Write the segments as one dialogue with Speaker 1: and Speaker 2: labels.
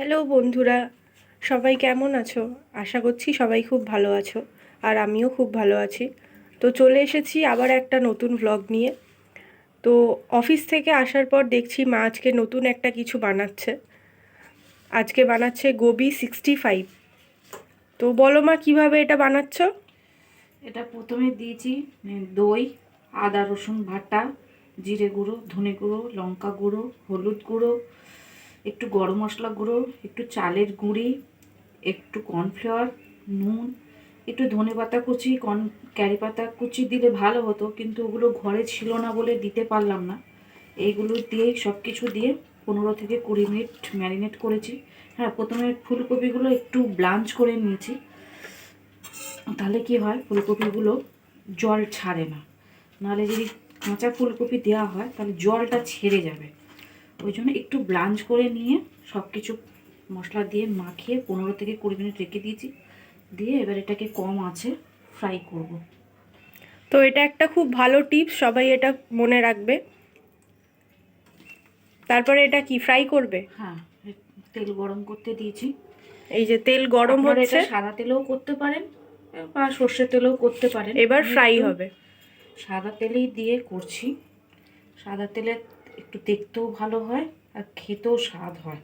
Speaker 1: Hello বন্ধুরা, সবাই কেমন আছো? আশা করছি সবাই খুব ভালো আছো আর আমিও খুব ভালো আছি। তো চলে এসেছি আবার একটা নতুন ভ্লগ নিয়ে। তো অফিস থেকে আসার পর দেখছি মা আজকে নতুন একটা কিছু বানাচ্ছে। আজকে বানাচ্ছে গোবি সিক্সটি ফাইভ তো বলো মা, কীভাবে এটা বানাচ্ছ?
Speaker 2: এটা প্রথমে দিয়েছি দই, আদা, রসুন ভাটা জিরে গুঁড়ো, ধনে গুঁড়ো, লঙ্কা গুঁড়ো, হলুদ গুঁড়ো একটু গরম মশলা গুঁড়ো, একটু চালের গুঁড়ি, একটু কর্নফ্লাওয়ার, নুন, একটু ধনে পাতা কুচি, কর্ন, ক্যারি পাতা কুচি দিলে ভালো হতো, কিন্তু ওগুলো ঘরে ছিল না বলে দিতে পারলাম না। এইগুলো দিয়েই সব কিছু দিয়ে পনেরো থেকে কুড়ি মিনিট ম্যারিনেট করেছি। হ্যাঁ প্রথমে ফুলকপিগুলো একটু ব্লাঞ্চ করে নিয়েছি। তাহলে কি হয়, ফুলকপিগুলো জল ছাড়ে না। নাহলে যদি কাঁচা ফুলকপি দেওয়া হয়, তাহলে জলটা ছেড়ে যাবে। ওই জন্য একটু ব্লাঞ্চ করে নিয়ে সব কিছু মশলা দিয়ে মাখিয়ে পনেরো থেকে কুড়ি মিনিট রেখে দিয়েছি। দিয়ে এবার এটাকে কম আছে ফ্রাই করব।
Speaker 1: তো এটা একটা খুব ভালো টিপস সবাই এটা মনে রাখবে। তারপরে এটা কি ফ্রাই করবে?
Speaker 2: হ্যাঁ তেল গরম করতে দিয়েছি।
Speaker 1: এই যে তেল গরম হচ্ছে।
Speaker 2: সাদা তেলেও করতে পারেন বা সর্ষের তেলেও করতে পারেন।
Speaker 1: এবার ফ্রাই হবে।
Speaker 2: সাদা তেলেই দিয়ে করছি। সাদা তেলে একটু দেখতেও ভালো হয় আর খেতেও স্বাদ হয়।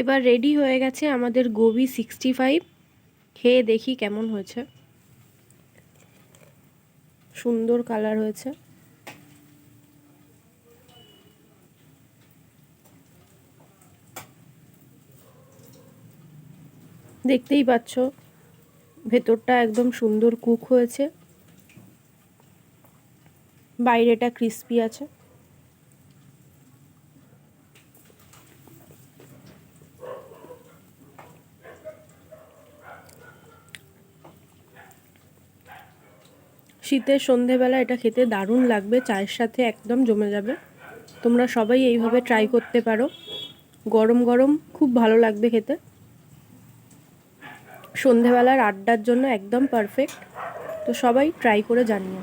Speaker 1: এবার রেডি হয়ে গেছে আমাদের গোবি সিক্সটি ফাইভ খেয়ে দেখি কেমন হয়েছে। সুন্দর কালার হয়েছে। দেখতেই পাচ্ছ, ভেতরটা একদম সুন্দর কুক হয়েছে। বাইরেটা ক্রিস্পি আছে। শীতের সন্ধেবেলা এটা খেতে দারুণ লাগবে, চায়ের সাথে একদম জমে যাবে। তোমরা সবাই এইভাবে ট্রাই করতে পারো। গরম গরম, খুব ভালো লাগবে খেতে। সন্ধেবেলার আড্ডার জন্য একদম পারফেক্ট তো সবাই ট্রাই করে জানিও।